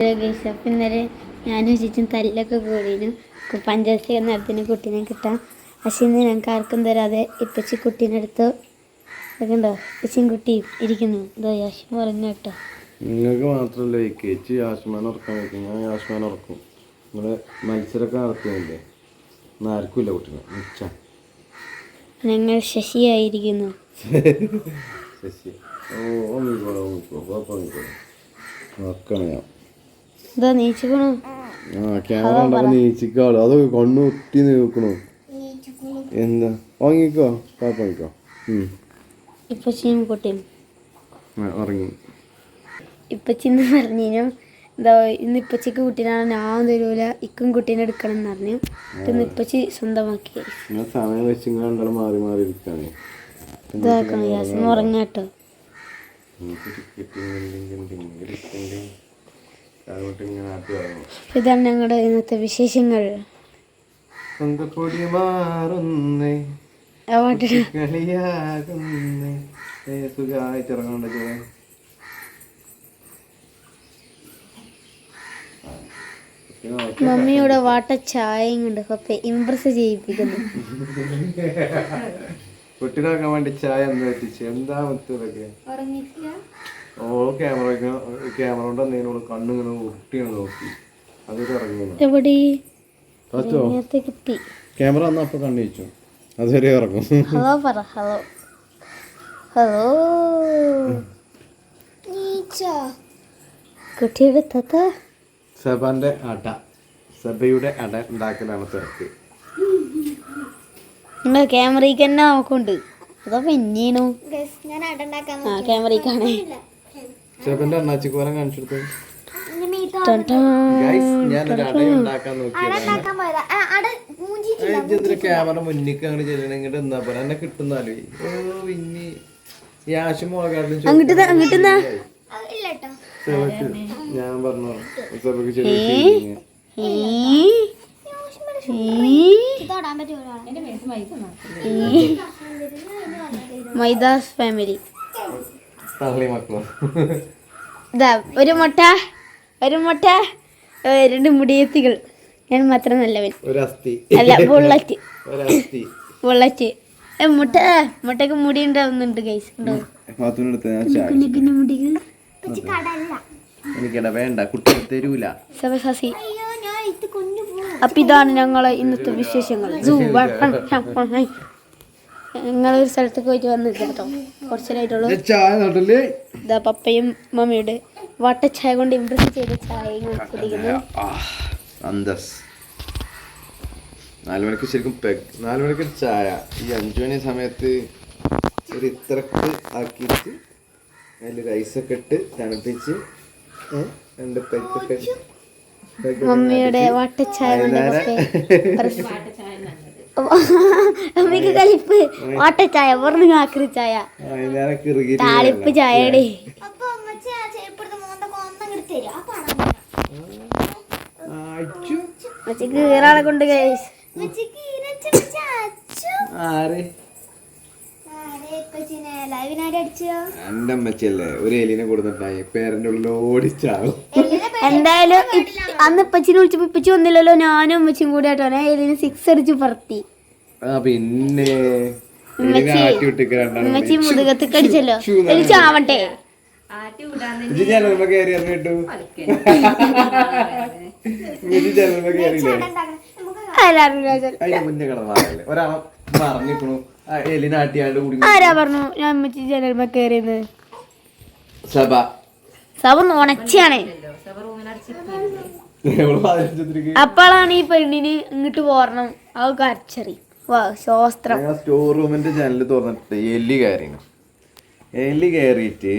Guys അപ്പം ഇന്നലെ ഞാനും ചേച്ചും തല്ലൊക്കെ കൂടിയിരുന്നു പഞ്ചായത്തിൽ നടത്തിന് കുട്ടീനെ കിട്ടാം. പക്ഷേ ഇന്ന് ഞങ്ങൾക്ക് ആർക്കും തരാതെ ഇപ്പച്ചി കുട്ടീനെ എടുത്തു അതൊക്കെ ഉണ്ടോ? ഇപ്പച്ചിയും കുട്ടിയും ഇരിക്കുന്നു. ഇതോ യാശം പറഞ്ഞു കേട്ടോ. നിങ്ങൾക്ക് മാത്രമല്ല ഈ കേച്ചി യാഷ്മാൻ ഉറക്കാൻ വയ്ക്കും. ഞാൻ യാഷ്മാൻ ഉറക്കും. നിങ്ങൾ മത്സരമൊക്കെ നടത്തുന്നില്ലേ? ആർക്കും ആർക്കുമില്ല കുട്ടീനെ. മിച്ച. ഞങ്ങൾ ശശിയായിരിക്കുന്നു. ശശി. ഓ ഓ ഓ ഓ ഓ ഓ ഓ ഓ ഓ ഞാൻ. ഇതോ നീച്ചിക്കണു. ആ ക്യാമറ ഉണ്ടാവും നീച്ചിക്കാളു. അതൊക്കെ കണ്ണു ഒട്ടി നോക്കണു എന്താ? വാങ്ങിക്കോ പാപ്പ വാങ്ങിക്കോ ഉം. ഇപ്പച്ചിയും കുട്ടിയും ആ, ഉറങ്ങി. ഇപ്പൊ ഇന്ന് പറഞ്ഞു എന്താ ഇന്ന് ഇപ്പച്ചിക്ക് കുട്ടീനാണ്. ഞാൻ തരൂല. ഇക്കും കുട്ടീനെ എടുക്കണം എന്ന് പറഞ്ഞു ഇന്ന് ഇപ്പച്ചി സ്വന്തമാക്കി. സമയം വെച്ച് ഇങ്ങനെ രണ്ടാളും മാറി മാറി ഇരിക്കാണ്. ഇതാക്കണം യാസം ഉറങ്ങാട്ടോ അങ്ങോട്ട് ഇങ്ങനെ ആട്ടി ഉറങ്ങും ഇതാണ് ഞങ്ങളുടെ ഇന്നത്തെ വിശേഷങ്ങൾ. മാറുന്നേ കളിയാകുന്നേ ഇറങ്ങണ്ട മമ്മിയുടെ വാട്ട ചായയും കൊണ്ട് പപ്പ ഇംപ്രസ് ചെയ്യിപ്പിക്കുന്നു. കുട്ടികളൊക്കെ വേണ്ടി ചായ എന്താ എത്തിച്ചു എന്താ മുത്തതൊക്കെ ഓ ക്യാമറ ക്യാമറ കൊണ്ട് എന്തെങ്കിലും കണ്ണിങ്ങനെ ഒട്ടിയാണ് നോക്കി. അതൊക്കെ ഇറങ്ങുന്നു എവിടെ പറ്റോ? നേരത്തെ കിട്ടി ക്യാമറ വന്നാ അപ്പൊ കണ്ണിച്ചു അതുവരെ ഇറങ്ങും ഹലോ പറ ഹലോ. ഹലോ. കുട്ടിയുടെ തത്ത. സബാന്റെ അട. സബയുടെ അട ഉണ്ടാക്കലാണ് തിരക്ക്. ക്യാമറയ്ക്ക് തന്നെ നമുക്കുണ്ട് അതോ പിന്നീണു ആ ക്യാമറയ്ക്കാണേ. സബന്റെ അണ്ണാച്ചിക്കോലം കാണിച്ചെടുത്തു അണ്ണാച്ചിക്ക് ടൺ. കാണിച്ചെടുത്തു. ക്യാമറ മുന്നിക്ക് അങ്ങോട്ട് ചെല്ലണം? ഇങ്ങോട്ട് എന്നാ പോലെ എന്നെ കിട്ടുന്നാലേ. ഓ പിന്നെ ഈ ആശം മുളകാട്ടിലും ഞാൻ പറഞ്ഞു ചെറിയ? മൈദാസ് ഫാമിലി. ഒരു മുട്ട ഒരു മുട്ട രണ്ട് മുടിയത്തികൾ. ഞാൻ മാത്രം നല്ലവൻ. ഒരു അസ്ഥി അല്ല ബുള്ളറ്റ്. ഒരു അസ്ഥി ബുള്ളറ്റ് മുട്ട മുട്ടക്ക് മുടി ഉണ്ടാവുന്നുണ്ട് ഗൈസ് എനിക്കട വേണ്ട കുട്ടി തരൂല. അപ്പൊ ഇതാണ് ഞങ്ങളെ ഇന്നത്തെ വിശേഷങ്ങൾ. സൂ ഞങ്ങളൊരു സ്ഥലത്തേക്ക് പോയിട്ട് വന്നില്ല കേട്ടോ കുറച്ചേരായിട്ടുള്ളൂ ചായ നട്ടല്ലേ ഇതാ പപ്പയും മമ്മിയുടെ വട്ടച്ചായ കൊണ്ട് ഇംപ്രസ് ചെയ്ത ചായയും കുടിക്കുന്നു. നാല് മണിക്ക് ശരിക്കും നാല് മണിക്ക് ചായ. ഈ അഞ്ചു മണി സമയത്ത് ഒരു ഇത്രക്ക് ആക്കിയിട്ട് അതിൽ റൈസൊക്കെ ഇട്ട് തണുപ്പിച്ച് രണ്ട് പെഗ് മമ്മിയുടെ വട്ടച്ചായ മമ്മിക്ക് കലിപ്പ് വട്ടച്ചായ പറഞ്ഞു ആക്രി ചായ. താളിപ്പ് ചായടെ. കീറാളെ കൊണ്ട് ഗൈസ് എന്റെ അമ്മച്ചല്ലേ ഒരു എലിനെ കൊടുത്തിട്ടായി പേരന്റെ ഉള്ളിൽ ഓടിച്ചാവും. എന്തായാലും അന്ന് ഇപ്പച്ചിനെ വിളിച്ചപ്പോ ഇപ്പച്ചി വന്നില്ലല്ലോ ഞാനും അമ്മച്ചും കൂടി ആയിട്ടാണ്. സിക്സ് അടിച്ച് പറത്തി. ആ പിന്നെ ഉമ്മച്ചി മുതുകത്ത് കടിച്ചല്ലോ ഒരു ചാവട്ടെ. ഇത് ജനൽമ കയറി ഇറങ്ങിട്ടു ഇത് ജനൽമ കയറിയില്ലേ ആരാറില്ല അതിന്റെ മുന്നേ കിടന്നാളല്ലേ ഒരാളെ മറിഞ്ഞിക്കണു ആ എലിനെ ആട്ടിയാണ്ട് കൂടി ആരാ പറഞ്ഞു? ഞാൻ അമ്മച്ചി ജനൽമ കയറിയത് സഭ. സഭ നുണച്ചാണ് അപ്പോഴാണ് ഈ പെണ്ണിന് ഇങ്ങോട്ട് പോരണം. അത് കരച്ചറി. വാ ശോസ്ത്രം. സ്റ്റോർ റൂമിന്റെ ജനൽ തുറന്നിട്ട് എല്ലി കയറിന്. എല്ലി കയറിയിട്ട്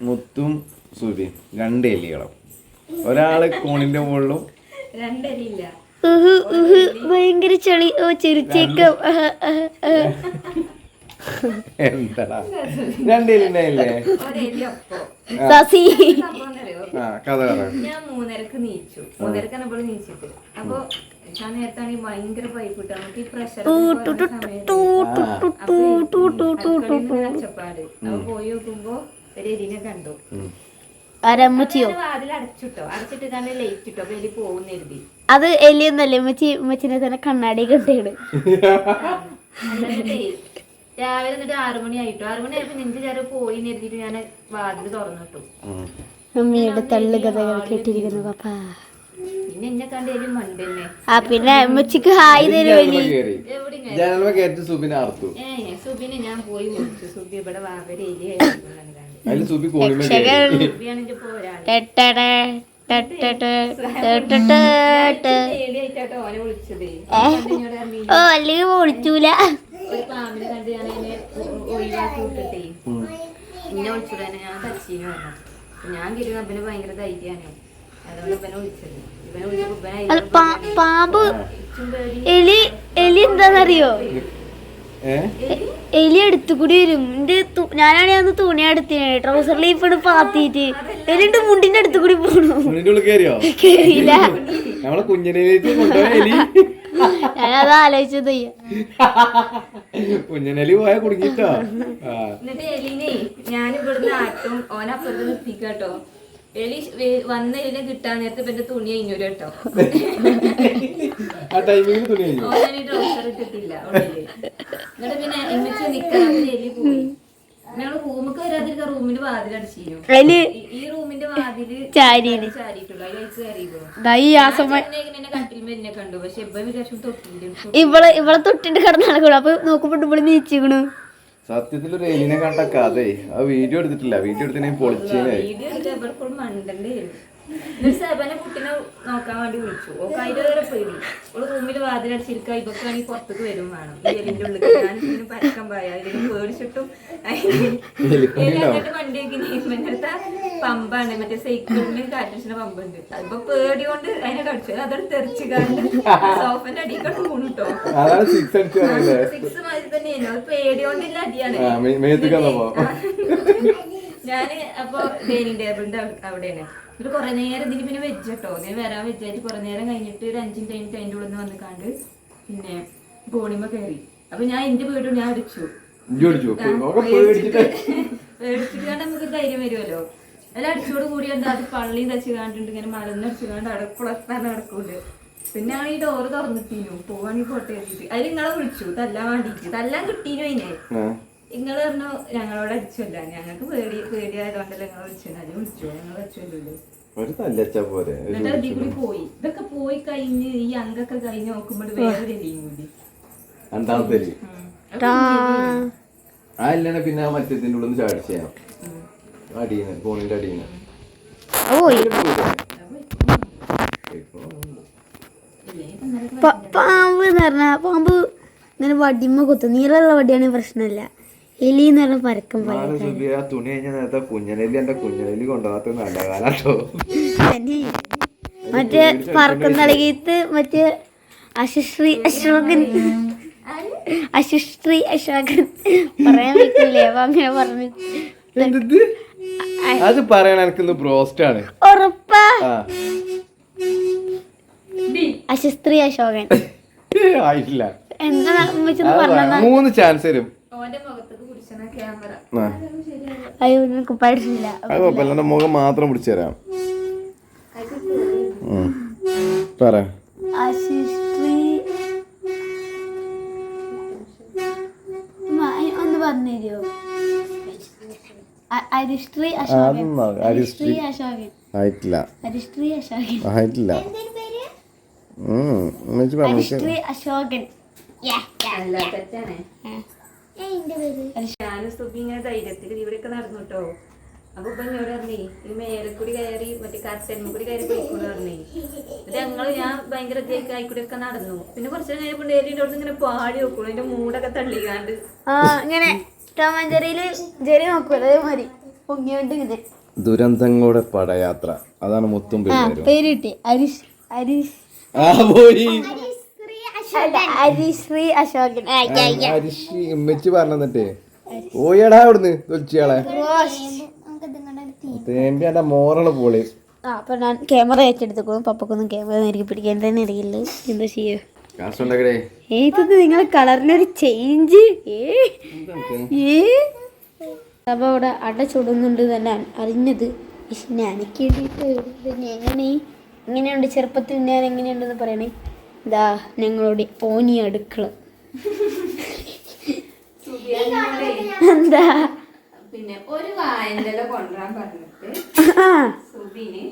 മുത്തും സുബിയും രണ്ട് എലികളും. ഒരാൾ കോണിന്റെ മുകളിലും ഭയങ്കര ചെളി. ഓ ചിരിച്ചേക്കം. എന്താടാ ആ കഥ ഞാൻ മൂന്നരക്ക് നീച്ചു. മൂന്നരക്കാണ് ഇപ്പോൾ നീച്ചിട്ട്. അപ്പൊ ഞാൻ നേരത്താണെങ്കിൽ ഭയങ്കര പൈപ്പിട്ട് നമുക്ക് ഈ പ്രഷർ ഒച്ചപ്പാട് അപ്പൊ പോയി നോക്കുമ്പോ ഒരു എരിനെ കണ്ടു. അത് എലിയൊന്നല്ലേ ഉമ്മച്ചി ഉമ്മച്ചിനെ തന്നെ കണ്ണാടി കണ്ടിട്ട് എന്നിട്ടേ രാവിലെ എന്നിട്ട് ആറുമണി ആയിട്ടോ ആറുമണി ആയപ്പോ നിന്റെ ചേര പോയി എഴുതിയിട്ട് ഞാൻ വാതിൽ തുറന്നിട്ടു അമ്മയുടെ തള്ളു കഥകൾ കേട്ടിരിക്കുന്നു പാപ്പാ പിന്നെ എന്നെ കണ്ട് എലി മണ്ടന്നെ ആ പിന്നെ ഉമ്മച്ചിക്ക് ഹായ് തരും എലി കയറി എവിടെ ജനൽമ കയറ്റി സുബിനെ അർത്തു ഏ സുബിനെ ഞാൻ പോയി വിളിച്ചു സുബി ഇവിടെ വാവരെ എലി ആയിരുന്നു അതിൽ സുബി കോളിമ കയറി സുബിയാണെങ്കിൽ പോരാ ടെട്ടടെ, ടെട്ടടെ, ടെട്ടടെ, ടെ. എലി ആയിട്ടാട്ടോ ഓനെ വിളിച്ചത് എന്നോട് പറഞ്ഞു, ഓ അല്ലെങ്കിൽ വിളിച്ചൂല ഒരു പാമ്പിനെ കണ്ട് ഞാൻ അതിനെ ഒഴിവാക്കി വിട്ടിട്ടേ. ഇന്നെ തന്നെ ഞാൻ തച്ചീന് പറഞ്ഞു ഞാൻ കരുതി അപ്പന് ഭയങ്കര ധൈര്യമാണ്. അതുകൊണ്ട് അപ്പനെ വിളിച്ചത്. ഇവനെ വിളിച്ചപ്പോ പാമ്പ് എലി എലി എന്താണെന്നറിയോ എലി? അടുത്തു കൂടി വരും. എന്റെ ഞാനാണ് അന്ന് തുണി എടുത്തിനെ ട്രൗസറിൽ ഇപ്പൊ പാത്തിട്ട് എലിന്റെ മുണ്ടിന്റെ അടുത്ത് കൂടി പോണു കേറിയില്ല. നമ്മളെ എലി. ഞാനത് ആലോചിച്ചത്. കുഞ്ഞിനെലി പോയാ കുടുങ്ങിട്ടോ. എന്നിട്ട് എലിനെ ഞാൻ ഇവിടുന്ന് ആട്ടും ഓനപ്പുറത്ത് നിർത്തിക്കാട്ടോ എലി വന്ന എലിനെ കിട്ടാൻ നേരത്തെ പിന്നെ തുണി കഴിഞ്ഞു കേട്ടോ ആ ടൈമിങ്ങിൽ തുണി കഴിഞ്ഞു ഓനാണ് ട്രൗസർ ഇട്ടിട്ടില്ല എന്നിട്ട് പിന്നെ എമ്മിച്ച് നിക്കാൻ എലി പോയി. ഞങ്ങൾ റൂമിക്ക് വരാതിരിക്കാൻ റൂമിന്റെ വാതിൽ അടിച്ചിരുന്നു എലി ഈ റൂമിന്റെ വാതിൽ ചാരിയിൽ ചാരിയിട്ടുള്ളൂ. അതിലേക്ക് കയറിയിരുന്നു ദാ ഈ ആ സമയം എന്നെ കട്ടിൽ എന്നെ കണ്ടു. പക്ഷെ ഇപ്പം വിചാരിച്ചു തൊട്ടില്ല ഇവൾ ഇവളെ തൊട്ടിട്ട് കിടന്നാണ് കൂടെ. അപ്പൊ നോക്കുമ്പോ ഇവൾ നീച്ചിക്കണു. സത്യത്തിൽ ഒരു എലിനെ കണ്ട കഥേ ആ വീഡിയോ എടുത്തിട്ടില്ല. വീഡിയോ എടുത്തിട്ട് പൊളിച്ചേനെ. വീഡിയോ എടുത്ത് എവിടെ മണ്ടണ്ടേ എന്നിട്ട് സെബനെ കുട്ടിനെ നോക്കാൻ വേണ്ടി വിളിച്ചു. ഓക്ക് അതിന്റെ വേറെ പേടി. ഓൾ റൂമിൽ വാതിലടിച്ചിരിക്കുക ഇതൊക്കെ വേണമെങ്കിൽ പുറത്തേക്ക് വരും വേണം. ഈ എലിന്റെ ഉള്ളിൽ ഞാൻ ഇതിന് പരക്കം പോയ അതിന് പേടിച്ചിട്ടും എന്നിട്ട് വണ്ടിയൊക്കെ ഇന്നത്തെ പമ്പാണ്. മറ്റേ സൈക്കിളിന് കാറ്റടിച്ചിന്റെ പമ്പുണ്ട്. അതിപ്പോ പേടി കൊണ്ട് അതിനെ കടിച്ചു അതോട് തെറിച്ച് കാണ്ട് സോഫന്റെ അടിയിലോട്ട് കൂണിട്ടോ സിക്സ് മാതിരി തന്നെയാണ് അത് പേടി കൊണ്ടില്ല അടിയാണ്. ഞാൻ അപ്പൊ ഡൈനിങ് ടേബിളിന്റെ അവിടെയാണ്. എന്നിട്ട് കുറെ നേരം ഇതിന് പിന്നെ വെജ് കേട്ടോ. ഇതിന് വരാൻ വെച്ചായിട്ട് കുറെ നേരം കഴിഞ്ഞിട്ട് ഒരു അഞ്ചും കഴിഞ്ഞിട്ട് അതിന്റെ ഉള്ളിൽ നിന്ന് വന്ന് കണ്ട് പിന്നെ കോണിമ കയറി. അപ്പൊ ഞാൻ എന്റെ വീട് ഞാൻ അടിച്ചു. പേടിച്ചിട്ട് നമുക്ക് ധൈര്യം വരുമല്ലോ. അല്ല അടിച്ചോട് കൂടി എന്താ അത് പള്ളിയും തച്ച് കാണ്ടിട്ട് ഇങ്ങനെ മലന്നടിച്ചു കാണ്ട് അടക്കുളത്താൻ നടക്കൂൽ പിന്നെ ഈ ഡോറ് തുറന്നിട്ടീനു. പോവാണെങ്കിൽ പോട്ടെ അതിൽ നിങ്ങളെ വിളിച്ചു. തല്ലാൻ വേണ്ടിട്ട് തല്ലാൻ കിട്ടീനു അതിനെ. നിങ്ങൾ പറഞ്ഞു ഞങ്ങളോട് അടിച്ചല്ല. ഞങ്ങൾക്ക് പേടി പേടിയായതുകൊണ്ടല്ലേ ഞങ്ങൾ വിളിച്ചു അത് വിളിച്ചു? ഞങ്ങൾ വെച്ചല്ലോ ഒരു തല്ലച്ച പോരെ. ഒരു കൂടി പോയി. ഇതൊക്കെ പോയി കഴിഞ്ഞ് ഈ അങ്കൊക്കെ കഴിഞ്ഞ് നോക്കുമ്പോൾ വേറെ എലിയും കൂടി. രണ്ടാമത്തെ എലി. ആ എല്ലാണ് പിന്നെ ആ മറ്റത്തിന്റെ ഉള്ളിൽ നിന്ന് ചാടിച്ച അടിയുന്ന ഫോണിന്റെ അടിയുന്ന ഓയ് പ- പാമ്പ് എന്ന് പറഞ്ഞാ പാമ്പ് ഇങ്ങനെ വടിമ കുത്തും. നീളമുള്ള വടിയാണ് പ്രശ്നമില്ല. എലി എന്ന് പറഞ്ഞ പരക്കം പോലെ ആ തുണി കഴിഞ്ഞ നേരത്തെ കുഞ്ഞനെലി എന്റെ കുഞ്ഞനെലി കൊണ്ടുപോകാത്ത നല്ല കാലാട്ടോ മറ്റേ പറക്കം നൽകിയിട്ട് മറ്റേ അശുശ്രീ അശോകൻ അശുശ്രീ അശോകൻ പറയാൻ പറ്റില്ലേ അങ്ങനെ പറഞ്ഞു. അത് പറയണ എനിക്കിന്ന് ബ്രോസ്റ്റ് ആണ് ഉറപ്പാ അശുശ്രീ അശോകൻ. ആയിട്ടില്ല. മൂന്ന് ചാൻസ് തരും. അയ്യോ നിനക്ക് പഠിച്ചില്ല അത് കുഴപ്പമില്ല. മുഖം മാത്രം പിടിച്ചു തരാം. പറ. ഒന്ന് പറഞ്ഞു തരുമോ അരിശ്രീ അശോകൻ. ആയിട്ടില്ല. അരിശ്രീ അശോകൻ. ആയിട്ടില്ല. അശോകൻ. അല്ല തെറ്റാണേ. ഞാനും സുബി ഇങ്ങനെ ധൈര്യത്തിൽ ഇവിടെയൊക്കെ നടന്നു കേട്ടോ അപ്പൊ ഇപ്പൊ എന്നോട് പറഞ്ഞേ ഈ മേലക്കൂടി കയറി മറ്റേ കർട്ടന്മ കൂടി കയറി പോയിക്കൂടെ പറഞ്ഞേ. എന്നിട്ട് ഞങ്ങൾ ഞാൻ ഭയങ്കര ജയിക്കായിക്കൂടി ഒക്കെ നടന്നു. പിന്നെ കുറച്ച് നേരം കഴിഞ്ഞപ്പോ ഡെയിലിന്റെ അടുത്ത് ഇങ്ങനെ പാടി നോക്കുള്ളൂ എന്റെ മൂടൊക്കെ തള്ളിക്കാണ്ട്. ആ ഇങ്ങനെ ടോമഞ്ചേരിയിൽ ജെറി നോക്കൂ അതേമാതിരി പൊങ്ങിയോണ്ട് ഇങ്ങനെ. ദുരന്തങ്ങളുടെ പടയാത്ര. അതാണ് മൊത്തം പേര് കിട്ടി. അരിഷ് അരിഷ്. ആ പോയി. അരിശ്രീ അശോകൻ. അരിശി ഉമ്മച്ചി പറഞ്ഞിട്ടേ ഓയടാ അവിടുന്ന് തൊലിച്ചയാളെ. തേമ്പി എന്റെ മോറൾ പോളി. ആ അപ്പൊ ഞാൻ ക്യാമറ ഏറ്റെടുത്തു പപ്പക്കൊന്നും ക്യാമറ നേരിക്ക് പിടിക്കാൻ തന്നെ അറിയില്ല. എന്താ ചെയ്യ? ഏതത് നിങ്ങളെ കളറിനൊരു ചേഞ്ച് ഏ? അപ്പൊ അവിടെ അട ചുടുന്നുണ്ട് തന്നെ അറിഞ്ഞത്. ഞാനൊക്കെ എങ്ങനെ എങ്ങനെയുണ്ട് ചെറുപ്പത്തിൽ ഞാൻ എങ്ങനെയുണ്ടെന്ന് പറയണേ. ഇതാ ഞങ്ങളുടെ ഓനി അടുക്കള. എന്താ? പിന്നെ ഒരു വായനല കൊണ്ടുവരാൻ പറഞ്ഞിട്ട് സുബിന്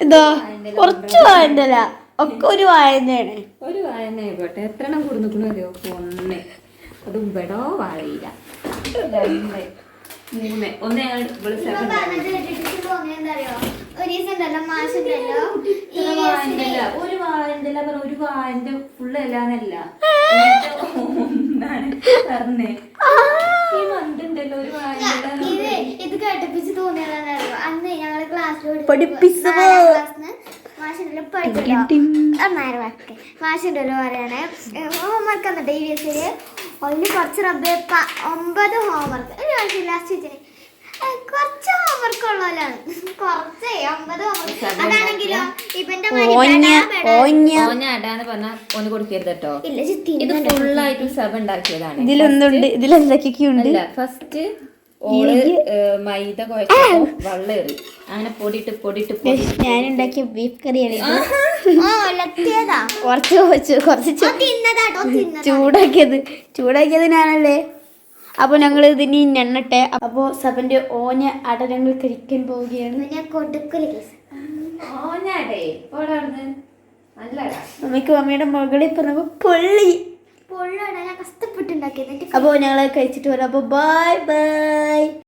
ഇതാ കുറച്ച് വായന്തല ഒക്കെ ഒരു വായനയാണ്. ഒരു വായന ആയിക്കോട്ടെ. എത്ര എണ്ണം കൊടുത്തിട്ടുണ്ടോ ഒന്ന്. അത് ഇവിടോ വാഴയില്ല മൂന്ന് ഒന്ന് ഞങ്ങൾ ഒരു വായനല്ല പറഞ്ഞ ഒരു വായന്റെ ഫുള്ള് എല്ലാന്നല്ല ഒന്നാണ് പറഞ്ഞേ. ഈ മണ്ടുണ്ടല്ലോ ഒരു വായനല്ല ഇത് കേട്ടപ്പിച്ച് തോന്നിയതാണല്ലോ അന്ന് ഞങ്ങൾ ക്ലാസ്സിൽ പഠിപ്പിച്ചതോ? ഒന്നായിരം വാക്ക് മാഷുണ്ടല്ലോ പറയണേ. ഹോംവർക്ക് എന്നിട്ട് ഈ വീസിൽ അതിൽ കുറച്ച് റബ്ബ് ഒമ്പത് ഹോംവർക്ക് ഒരു ലാസ്റ്റ് വെച്ചിന്. കുറച്ച് ഹോംവർക്ക് ഉള്ളതാണ് കുറച്ച് ഒമ്പത് ഹോംവർക്ക് അതാണെങ്കിലോ ഇവന്റെ ഓന കൊടുക്കരുത് കേട്ടോ. ഇത് ഫുള്ളായിട്ടും സബ് ഉണ്ടാക്കിയതാണ്. ഇതിലൊന്നുണ്ട് ഇതിലെന്തൊക്കെയുണ്ട് അല്ല ഫസ്റ്റ് ഓൾ മൈദ കുഴച്ചപ്പോ വെള്ളം അങ്ങനെ പൊടിയിട്ട് പൊടിയിട്ട് പൊടി ഞാനുണ്ടാക്കിയ ബീഫ് കറിയാണ്. കുറച്ച് കുറച്ച് കുറച്ച് ചൂടാക്കിയത് ചൂടാക്കിയത്. ഞാനല്ലേ അപ്പോൾ ഞങ്ങൾ ഇതിന് എണ്ണട്ടെ. അപ്പോൾ സബന്റെ ഓഞ്ഞ അട ഞങ്ങൾ കഴിക്കാൻ പോവുകയാണ്. ഞാൻ മമ്മിക്ക് മമ്മിയുടെ മുകളിൽ പറഞ്ഞപ്പോൾ പൊള്ളി. പൊള്ളാണ് ഞാൻ കഷ്ടപ്പെട്ടുണ്ടാക്കിയത്. അപ്പോൾ ഞങ്ങൾ കഴിച്ചിട്ട് വരാം. അപ്പോൾ ബൈ ബൈ